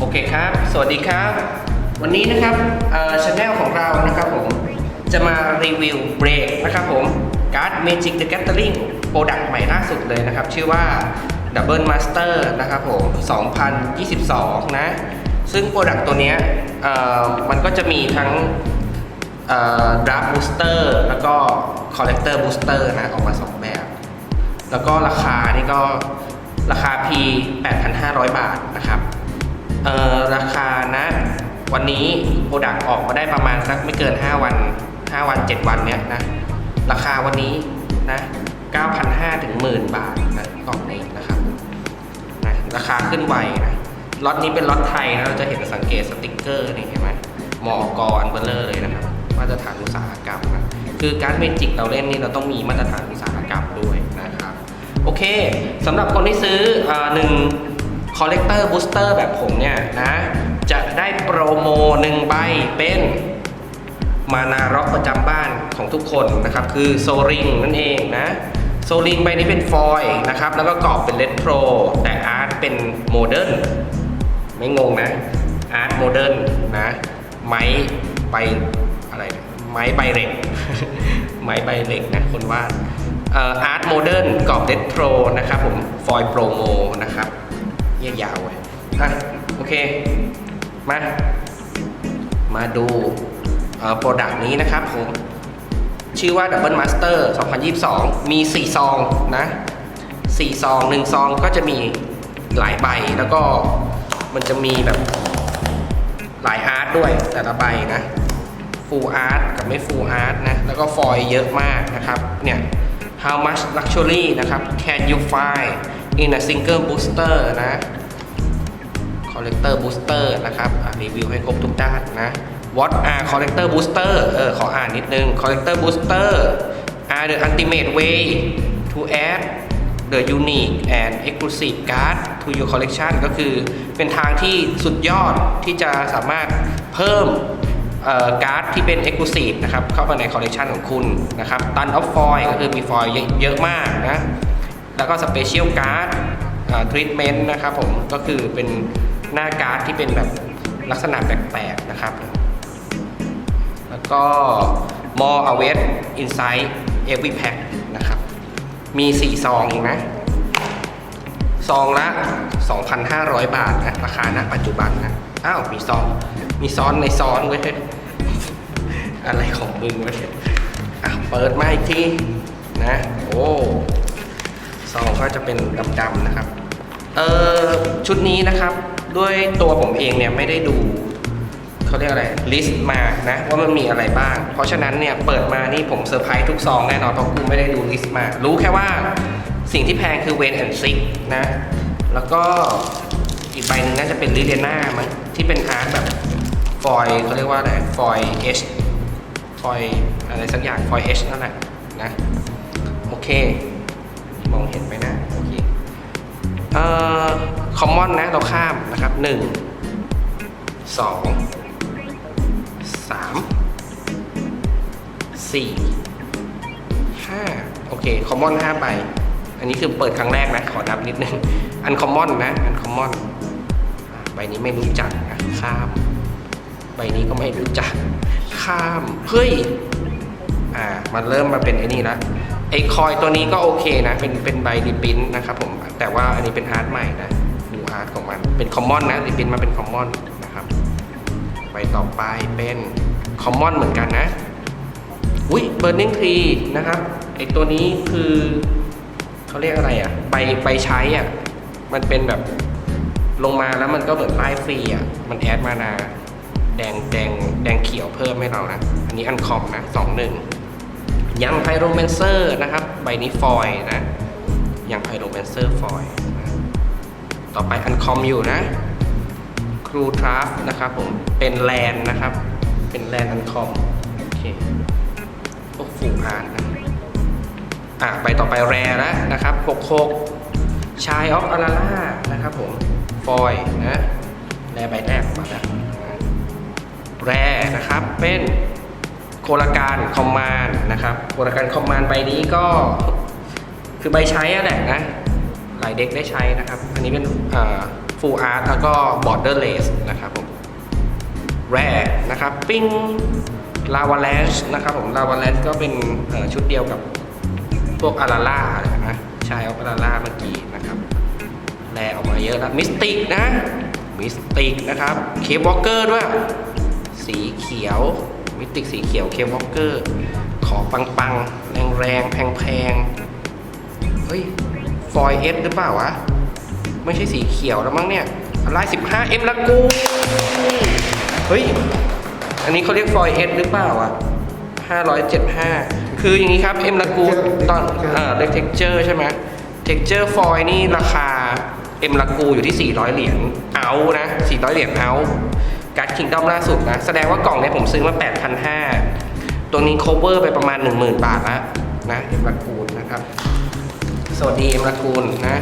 โอเคครับ สวัสดีครับ วันนี้นะครับช anel ของเรานะครับผมจะมารีวิวเบรกนะครับผมการ์ด Magic the Gathering โปรดักต์ใหม่ล่าสุดเลยนะครับ ชื่อว่า Double Master นะครับผม 2022 นะ ซึ่งโปรดักต์ตัวนี้มันก็จะมีทั้งดราฟบูสเตอร์แล้วก็คอลเลกเตอร์บูสเตอร์นะ ออกมา 2 แบบ แล้วก็ราคานี่ก็ราคา P 8,500 บาทนะครับ เอ่อราคานะ วันนี้โปรดักต์ออกมาได้ประมาณสักไม่เกิน 5 วัน 5 วัน 7 วันเนี้ยนะ ราคาวันนี้นะ9,500ถึงหมื่นบาทนะกล่องนี้นะครับนะราคาขึ้นไวนะล็อตนี้เป็นล็อตไทยนะเราจะเห็นสังเกตสติกเกอร์นี่เห็นไหมหมอกอันเบลเลอร์เลยนะครับมาตรฐานอุตสาหกรรมนะคือการเมจิกเราเล่นนี่เราต้องมีมาตรฐานอุตสาหกรรมด้วยนะครับ โอเคสำหรับคนที่ซื้ออหนึ่ง คอลเลกเตอร์บูสเตอร์แบบผมเนี่ยนะ จะได้โปรโมหนึ่งใบเป็นมานาร็อกประจำบ้านของทุกคนนะครับ คือโซริงนั่นเองนะ โซริงใบนี้เป็นฟอยล์นะครับ แล้วก็กรอบเป็นเลตโทรแต่อาร์ตเป็นโมเดิร์นไม่งงนะ อาร์ตโมเดิร์นนะ ไม้ใบอะไร ไม้ใบเหล็ก ไม้ใบเหล็กนะคนวาดอาร์ตโมเดิร์นกรอบเลตโทรนะครับผม ฟอยล์โปรโมนะครับ เยียยาวเลยอะโอเค มา มาดูโปรดักต์นี้นะครับผม ชื่อว่า Double Master 2022 มี 4 ซองนะ 4 ซอง 1 ซองก็จะมีหลายใบแล้วก็มันจะมีแบบหลายอาร์ตด้วยแต่ละใบนะฟูลอาร์ตกับไม่ฟูลอาร์ตนะ แล้วก็ฟอยล์เยอะมากนะครับ เนี่ย how much luxury นะครับ can you find นี่นะซิงเกิลบูสเตอร์นะคอลเลกเตอร์บูสเตอร์นะครับรีวิวให้ครบทุกด้านนะ What are collector booster เออขออ่านนิดนึง collector booster are the ultimate way to add the unique and exclusive card to your collection ก็คือเป็นทางที่สุดยอดที่จะสามารถเพิ่มการ์ดที่เป็น exclusive นะครับ เข้ามาในคอลเลกชันของคุณนะครับตันออฟฟอยก็คือมีฟอยเยอะมากนะ แล้วก็สเปเชียลการ์ดทรีทเมนต์นะครับผมก็คือเป็นหน้าการ์ดที่เป็นแบบลักษณะแปลกๆนะครับ แล้วก็ more await inside every pack นะครับ มี 4 ซองเองนะ ซองละ 2,500 บาทนะราคาณปัจจุบันนะ อ้าว มีซอง มีซ้อนในซ้อนเว้ย อะไรของมึงเนี่ยอะ เปิดมาอีกทีนะ โอ้ ก็จะเป็นดำๆนะครับ เออชุดนี้นะครับ ด้วยตัวผมเองเนี่ยไม่ได้ดูเขาเรียกอะไรลิสต์มานะ ว่ามันมีอะไรบ้าง เพราะฉะนั้นเนี่ยเปิดมานี่ผมเซอร์ไพรส์ทุกซองแน่นอนเพราะกูไม่ได้ดูลิสต์มา รู้แค่ว่าสิ่งที่แพงคือเวนแอนซิกนะ แล้วก็อีกใบหนึงน่าจะเป็นลิเดน่ามั้งที่เป็นอาร์ตแบบฟอยเขาเรียกว่าอะไรฟอยเอชฟอยอะไรสักอย่างฟอยเอชนั่นแหละนะ โอเค มองเห็นไหมนะโอเคเอ่อคอมมอนนะเราข้ามนะครับหนึ่งสองสามสี่ห้าโอเคคอมมอนห้าใบอันนี้คือเปิดครั้งแรกนะ ขอนับนิดนึง อันคอมมอนนะ อันคอมมอน ใบนี้ไม่รู้จักนะข้าม ใบนี้ก็ไม่รู้จัก ข้าม เฮ้ย อ่า มันเริ่มมาเป็นไอ้นี่ละ ไอ้คอยตัวนี้ก็โอเคนะ เป็นเป็นใบรีพินนะครับผม แต่ว่าอันนี้เป็นอาร์ตใหม่นะ ดูอาร์ตของมัน เป็นคอมมอนนะรีพินมาเป็นคอมมอนนะครับ ใบต่อไปเป็นคอมมอนเหมือนกันนะ อุ้ยเบ r ร์ i ิงทรีนะครับ ไอ้ตัวนี้คือเขาเรียกอะไรอะ ใบใบใช้อะ มันเป็นแบบลงมาแล้วมันก็เหมือนไล่ฟรีอะ มันแอดมานาแดงแดงแดงเขียวเพิ่มให้เรานะ อันนี้อันคอมนะสองหนึ่ง ยังไพโรแมนเซอร์นะครับ ใบนี้ฟอยล์นะยังไพโรแมนเซอร์ฟอยล์ต่อไปอันคอมอยู่นะ ครูทราฟนะครับผม เป็นแลนนะครับ เป็นแลนอันคอม โอเคพวกฟูอาร์นะอะใบต่อไปแรแล้วนะครับ66ชายออฟอาราล่านะครับผม ฟอยล์นะ แรใบแรกออกมาแล้วแรนะครับเป็น โคราการคอมมานด์นะครับโคราการคอมมานด์ใบนี้ก็คือใบใช้อะแหละนะหลายเด็กได้ใช้นะครับ อันนี้เป็นอ่า full art แล้วก็ borderless นะครับผม rare นะครับ ปิ้ง lava lash นะครับผม lava lash ก็เป็นชุดเดียวกับพวกอาราล่านะชายเอาอาราล่าเมื่อกี้นะครับแลออกมาเยอะแล้วมิสติกนะมิสติกนะครับเคปวอลเกอร์ด้วย สีเขียว มิติสีเขียวเคปวอลเกอร์ ขอปังปังแรงแรงแพงแพงเฮ้ย ฟอยเอสหรือเปล่าวะ ไม่ใช่สีเขียวแล้วมั้งเนี่ยลาย15 M ละกู เฮ้ย อันนี้เขาเรียกฟอยเอสหรือเปล่าอะ575คืออย่างนี้ครับ M ละกูตอนเอ่อเรียกเท็กเจอร์ใช่ไหมเท็กเจอร์ฟอยนี่ราคา M ละกูอยู่ที่ 400 เหรียญเอานะ 400 เหรียญเอา การ์ดคิงดอมล่าสุดนะ แสดงว่ากล่องเนี้ยผมซื้อมา 8,500 ตัวนี้ cover ไปประมาณ 10,000 บาทแล้วนะ M ละกูนะครับ สวัสดี M ละกูนะ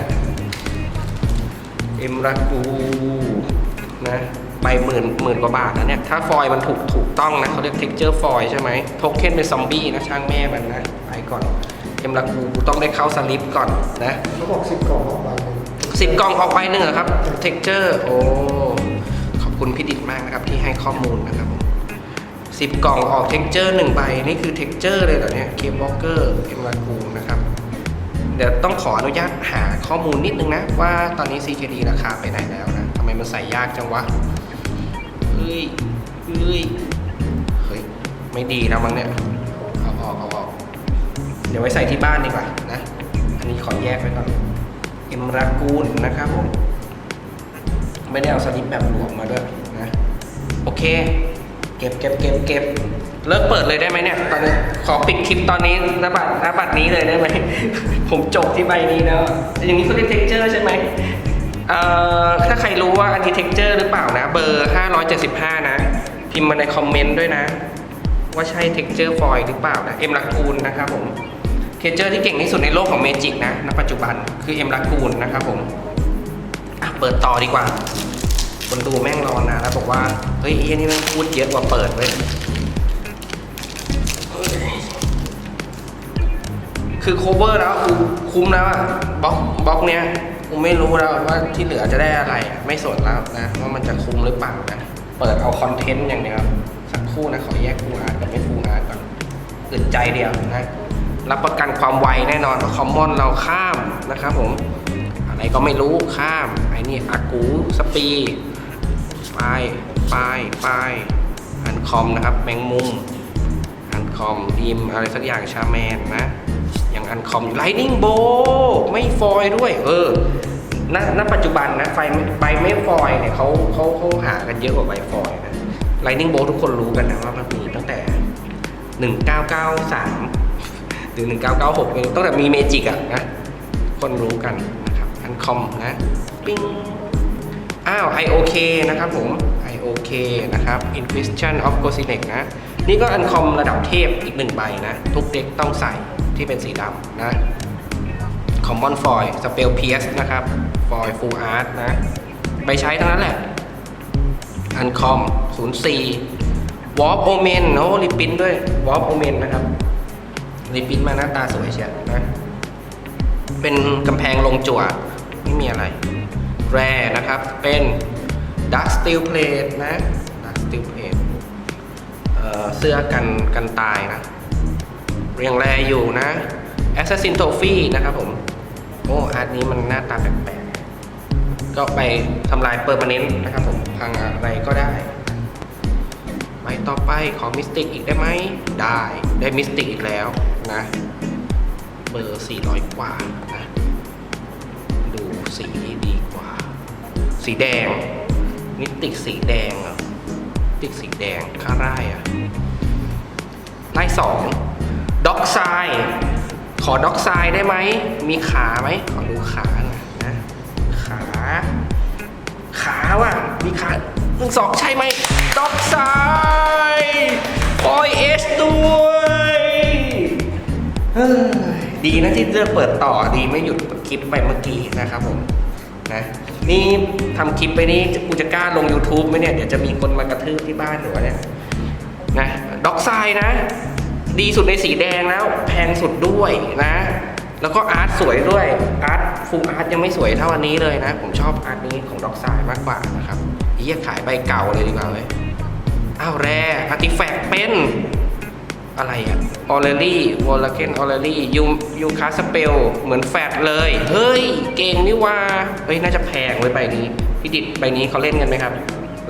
เอ็มรักกูนะไปหมื่นหมื่นกว่าบาทนะเนี่ย ถ้าฟอยล์มันถูกถูกต้องนะเขาเรียก texture ฟอยล์ใช่ไหมโทเค็นเป็นซอมบี้นะช่างแม่มันนะไปก่อนเอ็มรักกูกูต้องได้เข้าสลิปก่อนนะเขาบอกสิบกล่องออกไปเลยสิบกล่องออกไปหนึ่งเหรอครับ texture โอ้ขอบ คุณพี่ดิดมากนะครับที่ให้ข้อมูลนะครับสิบกล่องออก texture หนึ่งใบ นี่คือ texture เลยเหรอเนี่ยเคมวอลเกอร์เอ็มรักกูนะครับ เดี๋ยวต้องขออนุญาตหาข้อมูลนิดนึงนะ ว่าตอนนี้ CKD ราคาไปไหนแล้วนะทำไมมันใส่ยากจังวะเฮ้ยเฮ้ยเฮ้ย ไม่ดีแล้วมั้งเนี่ยเอาออกเอาออกเดี๋ยวไว้ใส่ที่บ้านดีกว่านะ อันนี้ขอแยกไว้ก่อนเอ็มรากูนนะครับผม ไม่ได้เอาสลิปแบบหลวมมาด้วยนะโอเค เก็บเก็บเก็บเก็บเลิกเปิดเลยได้ไหมเนี่ยตอนนี้ขอปิดคลิปตอนนี้นบัตรนบัตรนี้เลยได้ไหม ผมจบที่ใบนี้แล้ว อย่างนี้เขาเรียกเท็กเจอร์ใช่ไหมเอ่อถ้าใครรู้ว่าอันนี้เท็กเจอร์หรือเปล่านะ เบอร์ 575 นะ พิมพ์มาในคอมเมนต์ด้วยนะ ว่าใช่เท็กเจอร์ฟอยหรือเปล่านะเอ็มลักคูนนะครับผมเท็กเจอร์ที่เก่งที่สุดในโลกของเมจิกนะณปัจจุบันคือเอ็มลักคูนนะครับผมอะ เปิดต่อดีกว่า คนดูแม่งรอนานแล้วบอกว่า เฮ้ยไอ้นี่แม่งพูดเยอะกว่าเปิดเว้ยคือ cover แล้วกูคุ้มแล้วอะบล็อกบล็อกเนี้ยกูไม่รู้แล้วว่าที่เหลือจะได้อะไร ไม่สนแล้วนะว่ามันจะคุ้มหรือเปล่านะ เปิดเอาคอนเทนต์อย่างเดียวสักครู่นะขอแยกฟูอาร์ตกับไม่ฟูอาร์ตก่อนอึดใจเดียวนะ รับประกันความไวแน่นอนเพราะคอมมอนเราข้ามนะครับผม อะไรก็ไม่รู้ข้ามไอ้นี่อากูสปีปลายปลายปลายอันคอมนะครับแมงมุมอันคอมดีมอะไรสักอย่างชาแมนนะอย่างอันคอมไลนิ่งโบไม่ฟอยด้วย เออณณปัจจุบันนะไฟใบไม่ฟอยเนี่ยเขาเขาเขาหากันเยอะกว่าใบฟอยนะไลนิ่งโบทุกคนรู้กันนะว่ามันมีตั้งแต่ 1993 หรือ 1996 ตั้งแต่มีเมจิกอะนะ คนรู้กัน ครับอันคอมนะปิ้งอ้าว IOK นะครับผม IOK นะครับ Inquisition of g o s i n e x นะ นี่ก็อันคอมระดับเทพอีกหนึ่งใบนะ ทุกเด็กต้องใส่ที่เป็นสีดำนะ Common Foil Spell Pierce นะครับ Foil Full Art นะ ไปใช้ทั้งนั้นแหละ อันคอม 04 Warp Omen โอ้รีพินด้วย Warp Omen นะครับรีพินมาหน้าตาสวยเชียวนะ เป็นกำแพงลงจั่ว ไม่มีอะไร แร่นะครับ เป็น Dark Steel Plate นะ Dark Steel Plate เอ่อเสื้อกันกันตายนะ เรียงแร่อยู่นะ Assassin Trophy นะครับผม โอ้อาร์ตนี้มันหน้าตาแปลกๆ ก็ไปทำลายเปอร์มานนนะครับผม พังอะไรก็ได้ไปต่อไปขอมิสติกอีกได้ไหม ได้ ได้มิสติกอีกแล้วนะ เบอร์ 400 กว่านะ ดูสีดีกว่า สีแดง นิติกสีแดงอนิติกสีแดงค่าไร่อะไล่สองด็อกไซขอด็อกไซได้ไหม มีขาไหม ขอดูขาหน่อยนะ ขา ขาว่ะ มีขาหนึ่งสองใช่ไหมด็อกไซปอยเอสด้วย ดีนะที่เลือกเปิดต่อดีไม่หยุดคลิปไปเมื่อกี้นะครับผมนะนี่ทำคลิปไปนี่กูจะกล้าลง YouTube ไหมเนี่ย เดี๋ยวจะมีคนมากระทืบที่บ้านหรือวะเนี่ยนะด็อกไซนะ ดีสุดในสีแดงแล้ว แพงสุดด้วยนะ แล้วก็อาร์ตสวยด้วยอาร์ตฟูลอาร์ตยังไม่สวยเท่าอันนี้เลยนะ ผมชอบอาร์ตนี้ของด็อกไซด์มากกว่านะครับเฮียขายใบเก่าเลยดีกว่าเลยอ้าวแร่อาร์ติแฟกเป็น อะไรอะออเรลี่วอลเคนออเรลี่ยูยูคาสเปลเหมือนแฟดเลย เฮ้ย เก่งนี่ว่า เฮ้ย น่าจะแพงไว้ใบนี้ พี่ดิดใบนี้เขาเล่นกันไหมครับ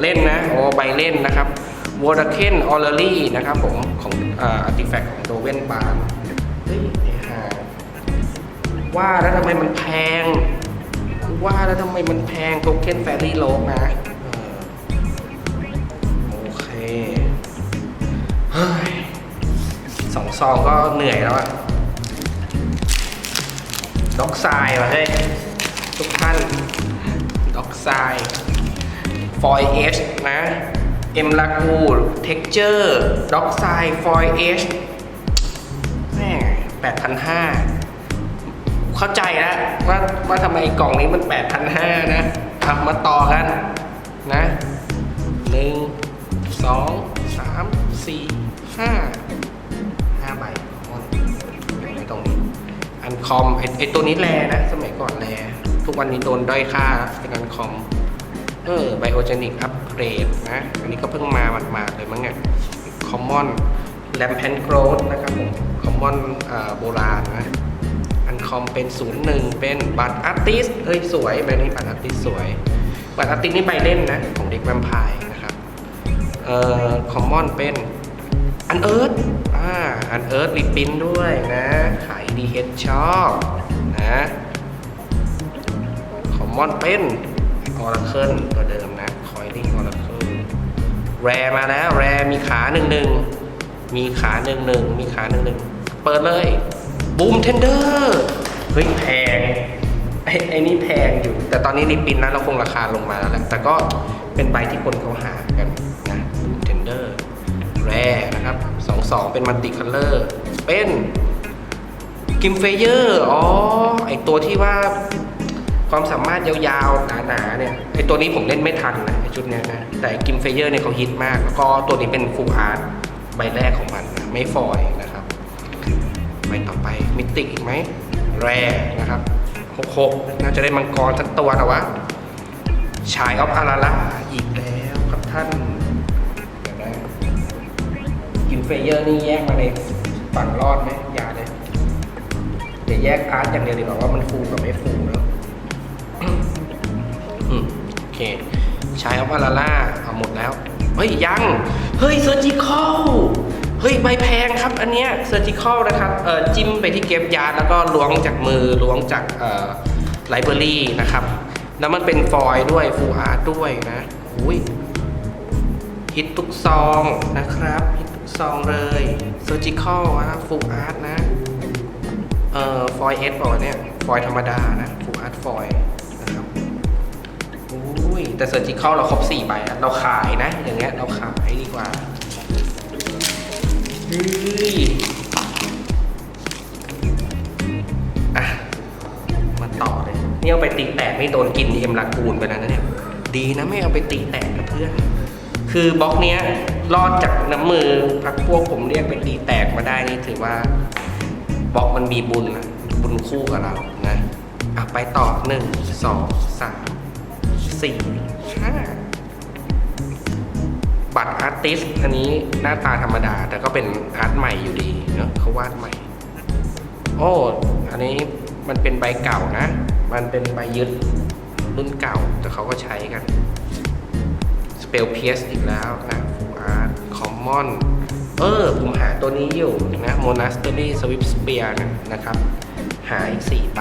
เล่นนะ โอ้ใบเล่นนะครับวอลเคนออเรลี่นะครับผม ของอาร์ติแฟกของโดเวนบาร์เฮ้ยไอ้ห่าว่าแล้วทำไมมันแพง ว่าแล้วทำไมมันแพงโทเค็นแฟรี่โลกนะ ซองก็เหนื่อยแล้วอะด็อกไซด์ว่ะเฮ้ยทุกท่านด็อกไซด์ฟอยเอชนะเอ็มลากูเท็กเจอร์ด็อกไซด์ฟอยเอชแม่แปดพันห้าเข้าใจแล้วว่าว่าทำไมกล่องนี้มันแปดพันห้านะทำมาต่อกันนะหนึ่งสองสามสี่ห้า อันคอมไอไอตัวนี้แรนะ สมัยก่อนแรทุกวันนี้โดนด้อยค่าเป็นอันคอม เออไบโอเจนิกอัปเกรดนะ อันนี้ก็เพิ่งมาหมาดๆเลยมั้งเนี่ยคอมมอนแลมเพนโกรดนะครับผมคอมมอนโบราณนะอันคอมเป็น 01 เป็นบัตรอาร์ติสเอ้ย สวยใบนี้บัตรอาร์ติสสวย บัตรอาร์ติสนี่ใบเล่นนะ ของเด็กแวมไพร์นะครับ เอ่อ คอมมอนเป็นอันเอิร์ธ อ่าอันเอิร์ธรีปรินด้วยนะ ขายดีเฮดชอบนะคอมมอนเป็นออร์เคิลตัวเดิมนะคอยลิงออร์เคิลแรมาแล้วแรมีขาหนึ่งหนึ่งมีขาหนึ่งหนึ่งมีขาหนึ่งหนึ่งเปิดเลยบูมเทนเดอร์เฮ้ยแพงไอ้ไอ้นี่แพงอยู่ แต่ตอนนี้รีปรินนะเราคงราคาลงมาแล้วแหละแต่ก็เป็นใบที่คนเขาหากันนะบูมเทนเดอร์แร นะครับสองสองเป็นมัลติคัลเลอร์เป็นกิมเฟเยอร์อ๋อไอตัวที่ว่าความสามารถยาวๆ หนาๆ เนี่ย ไอตัวนี้ผมเล่นไม่ทันนะไอชุดเนี้ยนะ แต่กิมเฟเยอร์เนี่ยเขาฮิตมาก แล้วก็ตัวนี้เป็นฟูลอาร์ตใบแรกของมันนะไม่ฟอยนะครับ ใบต่อไปมิติกอีกไหม แร่นะครับหกหกน่าจะได้มังกรสักตัวนะวะ ชายออฟอาราล่าอีกแล้วครับท่าน กินเฟเยอร์นี่แยกมาในฝั่งรอดไหมอย่าเลยเดี๋ยวแยกอาร์ตอย่างเดียวดีกว่าว่ามันฟูกับไม่ฟูแล้วอืมโอเค ใช้อาพาราล่าเอาหมดแล้ว เฮ้ย ยัง เฮ้ยเซอร์จิคอลเฮ้ย ใบแพงครับ อันเนี้ยเซอร์จิคอลนะครับเอ่อจิ้มไปที่เก็บยาแล้วก็ล้วงจากมือล้วงจากเอ่อไลบรารีนะครับ แล้วมันเป็นฟอยล์ด้วยฟูอาร์ด้วยนะอุ้ยฮิตทุกซองนะครับฮิต ซองเลย Surgical นะฟูอาร์ตนะ เอ่อฟอยเอสบอกว่าเนี่ย ฟอยธรรมดานะฟูอาร์ตฟอยนะครับอุ้ยแต่ Surgical เราครบ4ใบอะเราขายนะ อย่างเงี้ยเราขายดีกว่าเฮ้ยอะมาต่อเลย นี่เอาไปตีแตกไม่โดนกินเอ็มลากูนไปแล้วนะเนี่ย ดีนะไม่เอาไปตีแตกกับเพื่อน คือบล็อกเนี้ยรอดจากน้ำมือพักพวกผมเรียกไปตีแตกมาได้นี่ถือว่าบล็อกมันมีบุญนะบุญคู่กับเรานะอะไปต่อหนึ่งสองสามสี่ห้าบัตรอาร์ติสอันนี้หน้าตาธรรมดา แต่ก็เป็นอาร์ตใหม่อยู่ดีเนาะเขาวาดใหม่ โอ้อันนี้มันเป็นใบเก่านะ มันเป็นใบยึดรุ่นเก่าแต่เขาก็ใช้กัน ลเพียสอีกแล้วนะฟูอาร์ตคอมมอนเออ ผมหาตัวนี้อยู่นะโมนาสเตอรี่สวิปสเปียนะนะครับ หาอีกสี่ใบ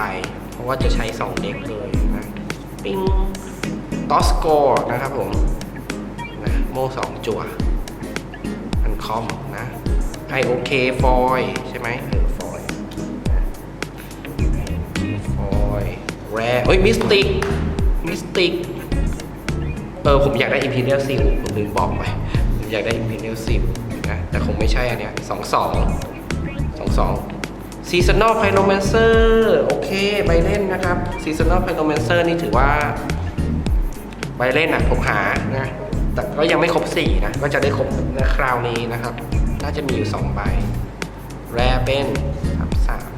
เพราะว่าจะใช้ 2 เด็กเลยนะ ปิ้งตอสโกนะครับผมนะโม่สองจั่วอันคอมนะ IOK ฟอยใช่ไหมเออฟอยฟอยแรเฮ้ยมิสติกมิสติก เออผมอยากได้ Imperial Seal ผมลืมบอกไป ผมอยากได้ Imperial Seal นะแต่คงไม่ใช่อันเนี้ยสองสองสองสอง Seasonal Pyromancer โอเคใบเล่นนะครับ Seasonal Pyromancer นี่ถือว่าใบเล่นอะผมหานะแต่ก็ยังไม่ครบสี่นะก็จะได้ครบในะคราวนี้นะครับ น่าจะมีอยู่สองใบ แรเป็นสามสาม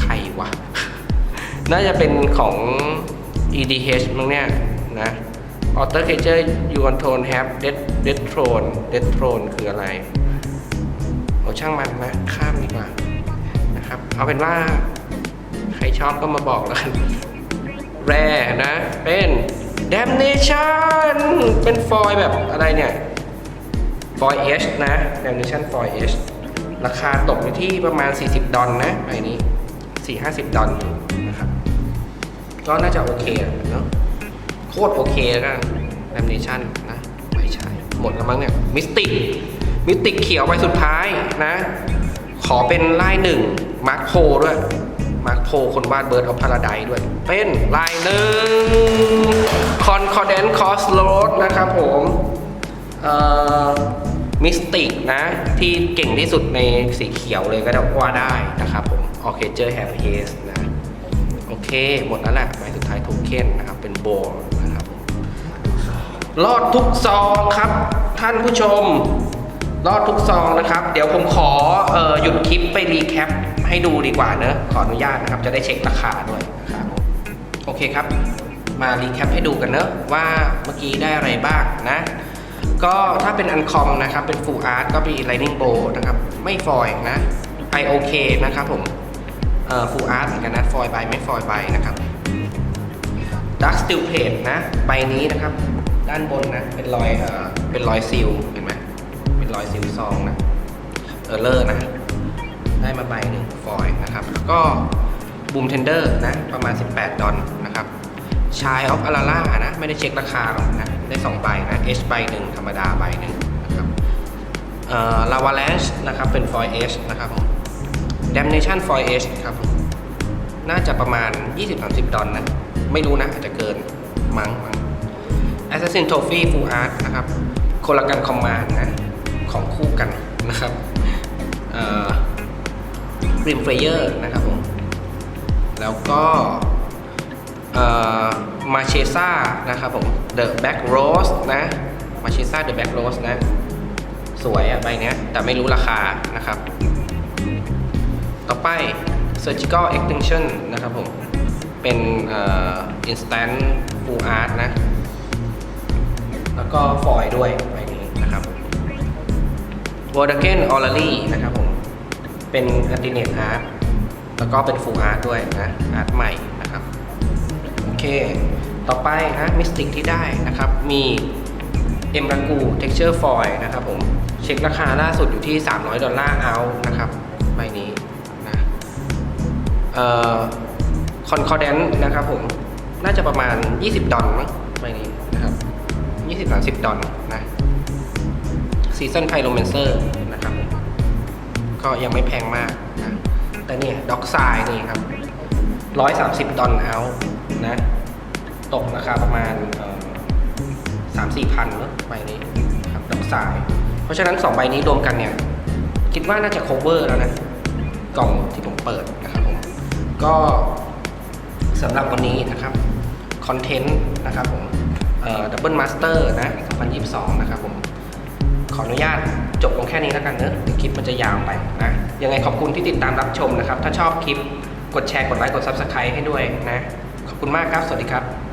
ใครวะ น่าจะเป็นของ EDH มั้งเนี่ย นะ Auto Catcher You Control Have Dead Dead Throne Dead Throne คืออะไรเอาช่างมันนะข้ามดีกว่านะครับ เอาเป็นว่า ใครชอบก็มาบอกแล้วกัน แร่นะ เป็น Damnation เป็นฟอยแบบอะไรเนี่ยฟอย H นะ Damnation ฟอย H ราคาตกอยู่ที่ประมาณ 40 ดอลนะไอ้นี้ 4-50 ดอลนะครับ ก็น่าจะโอเคอะเนาะ คตรโอเคแล้วกันแ a มเนชั่นนะไม่ใช่ หมดแล้วมั้งเนี่ยมิสติกมิสติกเขียวไปสุดท้ายนะ ขอเป็นลายหนึ่งมาร์คโพด้วยมาร์คโพคนวาดเบิร์ดออฟพาราไดด้วย เป็นลายหนึ่งคอนคอร์เดนคอสโรดนะครับผมเอ่อมิสติกนะ ที่เก่งที่สุดในสีเขียวเลยก็ได้ว่าได้นะครับผมออเคเจอร์แฮปเฮสนะ โอเค หมดแล้วแหละใบสุดท้ายโทเค็นนะครับ เป็นโบล รอดทุกซองครับ ท่านผู้ชม รอดทุกซองนะครับ เดี๋ยวผมขอออหยุดคลิปไปรีแคปให้ดูดีกว่าเนอะขออนุญาตนะครับ จะได้เช็คราคาด้วยนะครับโอเคครับ มารีแคปให้ดูกันเนอะว่าเมื่อกี้ได้อะไรบ้างนะ ก็ถ้าเป็นอันคอมนะครับ เป็น Full Art ก็มี Lightning Bolt นะครับ ไม่ฟอยล์นะ IOK นะครับผมเอ่อ Full Art เหมือนกันนะฟอยล์ใบไม่ฟอยล์ใบนะครับ Dark Steel Plate นะ ใบนี้นะครับ ด้านบนนะ เป็นรอยเอ่อเป็นรอยซิลเห็นไหมเป็นรอยซิลซองนะเออร์เลอร์นะ ได้มาใบหนึ่งฟอยล์นะครับแล้วก็บูมเทนเดอร์นะ ประมาณ 18 ดอลนะครับชายออฟอาราล่านะ ไม่ได้เช็คราคาหรอกนะ ได้2ใบนะ H ใบหนึ่งธรรมดาใบหนึ่งนะครับเอ่อลาวาแลนช์นะครับ เป็นฟอยล์ H นะครับผม Damnation f o r H ครับผมน่าจะประมาณ 20-30 ดอลนะ ไม่รู้นะ อาจจะเกินมั้งมั้ง Assassin Trophy Full Art นะครับคนละกันคอมมานนะ ของคู่กันนะครับเอ่อ Grim Flayer นะครับผม แล้วก็มาเชซ่านะครับผม The Back Rose นะมาเชซ่า The Back Rose นะ สวยอะใบเนี้ย แต่ไม่รู้ราคานะครับ ต่อไป surgical extension นะครับผม เป็นอ่อ instant full art นะ แล้วก็ฟอยล์ด้วยใบนี้นะครับ w o r d e n o r a l y นะครับผม เป็น alternate art แล้วก็เป็น full art ด้วยนะอาร์ตใหม่นะครับ โอเค ต่อไปนะมิสติกที่ได้นะครับ มีเอ็มรักู texture foil นะครับผม เช็คราคาล่าสุดอยู่ที่ 300 ดอลลาร์เอานะครับใบนี้นะเอ่อคอนคอร์เดนนะครับผม น่าจะประมาณ 20 ดอลมั้งใบนี้น 20-30 ดอลนะซีซันไพโรเมนเซอร์นะครับ ก็ยังไม่แพงมากนะแต่เนี่ยด็อกไซนี่ครับ 130 ดอลเอานะ ตกราคาประมาณสามสี่พันเนอะใบนี้ครับดอกสาย เพราะฉะนั้น 2 ใบนี้รวมกันเนี่ย คิดว่าน่าจะ cover แล้วนะ กล่องที่ผมเปิดนะครับผม ก็สำหรับวันนี้นะครับ คอนเทนต์นะครับผม ดับเบิลมาสเตอร์นะ2022 นะครับผม ขออนุญาตจบลงแค่นี้แล้วกันเนอะเดี๋ยวคลิปมันจะยาวไปนะ ยังไงขอบคุณที่ติดตามรับชมนะครับ ถ้าชอบคลิปกดแชร์ กดไลค์ กด Subscribe ให้ด้วยนะ ขอบคุณมากครับ สวัสดีครับ